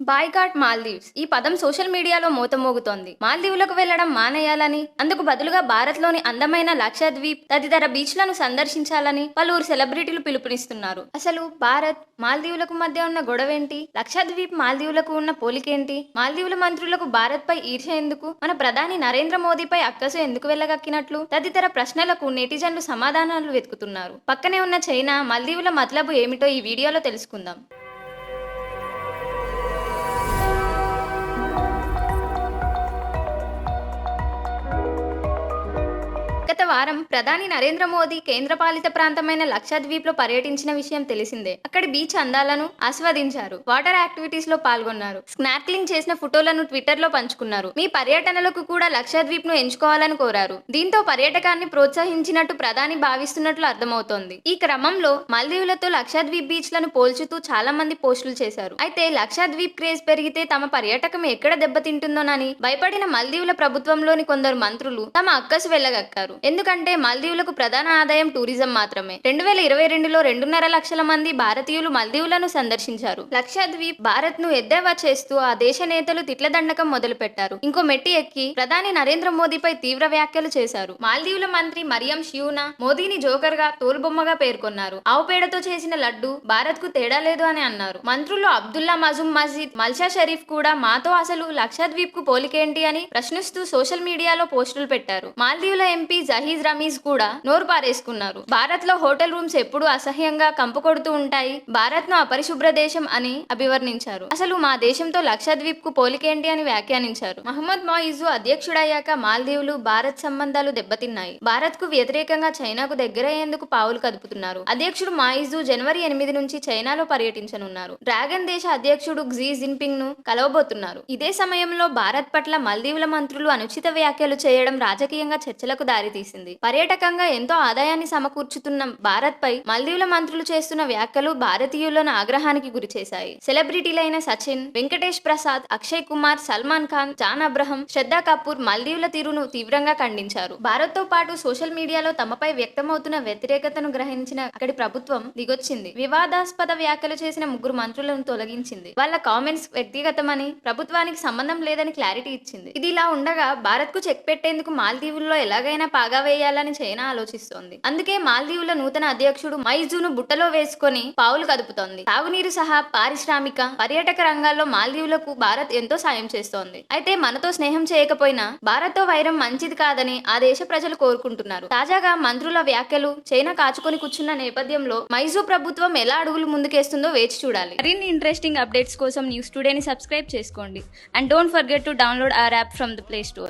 Boycott Maldives ఈ పదం social మీడియాలో మోతమోగుతోంది. మాల్దీవులకు వెళ్ళడం మానేయాలని అందుకు బదులుగా భారత్లోని అందమైన లక్షద్వీప్ తదితర బీచ్లను సందర్శించాలని పలువురు సెలబ్రిటీలు పిలుపునిస్తున్నారు. అసలు భారత్ మాల్దీవులకు మధ్య ఉన్న గొడవ ఏంటి లక్షద్వీప్ మాల్దీవులకు ఉన్న పోలికేంటి? మాల్దీవుల మంత్రులకు భారత్ పై ఈర్ష ఎందుకు? మన ప్రధాని నరేంద్ర మోదీపై అక్కసు ఎందుకు వెళ్ళగక్కినట్లు? తదితర ప్రశ్నలకు నెటిజన్లు సమాధానాలు వెతుకుతున్నారు. పక్కనే ఉన్న చైనా మాల్దీవుల మతలబు ఏమిటో ఈ వీడియోలో తెలుసుకుందాం. గత వారం ప్రధాని నరేంద్ర మోదీ కేంద్రపాలిత ప్రాంతమైన లక్షద్వీప్లో పర్యటించిన విషయం తెలిసిందే. అక్కడి బీచ్ అందాలను ఆస్వాదించారు. వాటర్ యాక్టివిటీస్లో పాల్గొన్నారు. స్నార్క్లింగ్ చేసిన ఫోటోలను ట్విట్టర్లో పంచుకున్నారు. మీ పర్యటనలకు కూడా లక్షద్వీప్ను ఎంచుకోవాలని కోరారు. దీంతో పర్యటకాన్ని ప్రోత్సహించినట్టు ప్రధాని భావిస్తున్నట్లు అర్థమవుతోంది. ఈ క్రమంలో మాల్దీవులతో లక్షద్వీప్ బీచ్లను పోల్చుతూ చాలా మంది పోస్టులు చేశారు. అయితే లక్షద్వీప్ క్రేజ్ పెరిగితే తమ పర్యాటకం ఎక్కడ దెబ్బతింటుందోనని భయపడిన మల్దీవుల ప్రభుత్వంలోని కొందరు మంత్రులు తమ అక్కసు వెళ్ళగక్కారు. ఎందుకంటే మాల్దీవులకు ప్రధాన ఆదాయం టూరిజం మాత్రమే. రెండు వేల ఇరవై రెండులో రెండున్నర లక్షల మంది భారతీయులు మల్దీవులను సందర్శించారు. లక్షద్వీప్ భారత్ను ఎద్దేవా చేస్తూ ఆ దేశ నేతలు తిట్ల దండకం మొదలు పెట్టారు ఇంకో మెట్టి ఎక్కి ప్రధాని నరేంద్ర మోదీపై తీవ్ర వ్యాఖ్యలు చేశారు. మాల్దీవుల మంత్రి మరియం షియూనా మోదీని జోకర్గా తోలుబొమ్మగా పేర్కొన్నారు. ఆవు పేడతో చేసిన లడ్డు భారత్కు తేడా లేదు అని అన్నారు. మంత్రులు అబ్దుల్లా మజుమ్ మజీద్ మల్షా షరీఫ్ కూడా మాతో అసలు లక్షద్వీప్కు పోలికేంటి అని ప్రశ్నిస్తూ సోషల్ మీడియాలో పోస్టులు పెట్టారు. మాల్దీవుల ఎంపీ జహీజ్ రమీజ్ కూడా నోరు పారేసుకున్నారు. భారత్లో హోటల్ రూమ్స్ ఎప్పుడు అసహ్యంగా కంపు కొడుతూ ఉంటాయి. భారత్ను అపరిశుభ్ర దేశం అని అభివర్ణించారు. అసలు మా దేశంతో లక్షద్వీప్కు పోలికేంటి అని వ్యాఖ్యానించారు. మహమ్మద్ మాయిజు అధ్యక్షుడయ్యాక మాల్దీవులు భారత్ సంబంధాలు దెబ్బతిన్నాయి. భారత్కు వ్యతిరేకంగా చైనాకు దగ్గరయ్యేందుకు పావులు కదుపుతున్నారు. అధ్యక్షుడు మాయిజు జనవరి ఎనిమిది నుంచి చైనాలో పర్యటించనున్నారు. డ్రాగన్ దేశ అధ్యక్షుడు క్సీ జిన్పింగ్ను కలవబోతున్నారు. ఇదే సమయంలో భారత్ పట్ల మల్దీవుల మంత్రులు అనుచిత వ్యాఖ్యలు చేయడం రాజకీయంగా చర్చలకు దారితీసింది పర్యాటకంగా ఎంతో ఆదాయాన్ని సమకూర్చుతున్న భారత్ పై మల్దీవుల మంత్రులు చేస్తున్న వ్యాఖ్యలు భారతీయులను ఆగ్రహానికి గురిచేశాయి సెలబ్రిటీలైన సచిన్ వెంకటేష్ ప్రసాద్ అక్షయ్ కుమార్ సల్మాన్ ఖాన్ జాన్ అబ్రహం శ్రద్ధా కపూర్ మల్దీవుల తీరును తీవ్రంగా ఖండించారు. భారత్తో పాటు సోషల్ మీడియాలో తమపై వ్యక్తమవుతున్న వ్యతిరేకతను గ్రహించిన అక్కడి ప్రభుత్వం దిగొచ్చింది. వివాదాస్పద వ్యాఖ్యలు చేసిన ముగ్గురు మంత్రులను తొలగించింది. వాళ్ళ కామెంట్స్ వ్యక్తిగతమని ప్రభుత్వానికి సంబంధం లేదని క్లారిటీ ఇచ్చింది. ఇది ఇలా ఉండగా భారత్కు చెక్ పెట్టేందుకు మాల్దీవుల్లో ఎలాగైనా పాగా వేయాలని చైనా ఆలోచిస్తోంది. అందుకే మాల్దీవుల నూతన అధ్యక్షుడు మైజును బుట్టలో వేసుకొని పావులు కదుపుతోంది. తాగునీరు సహా పారిశ్రామిక పర్యాటక రంగాల్లో మాల్దీవులకు భారత్ ఎంతో సాయం చేస్తోంది. అయితే మనతో స్నేహం చేయకపోయినా భారత్తో వైరం మంచిది కాదని ఆ దేశ ప్రజలు కోరుకుంటున్నారు. తాజాగా మంత్రుల వ్యాఖ్యలు చైనా కాచుకొని కూర్చున్న నేపథ్యంలో మైజూ ప్రభుత్వం ఎలా అడుగులు ముందుకేస్తుందో వేచి చూడాలి. మరిన్ని ఇంట్రెస్టింగ్ అప్డేట్స్ కోసం న్యూస్ టుడేని సబ్స్క్రైబ్ చేసుకోండి. And don't forget to download our app from the play store.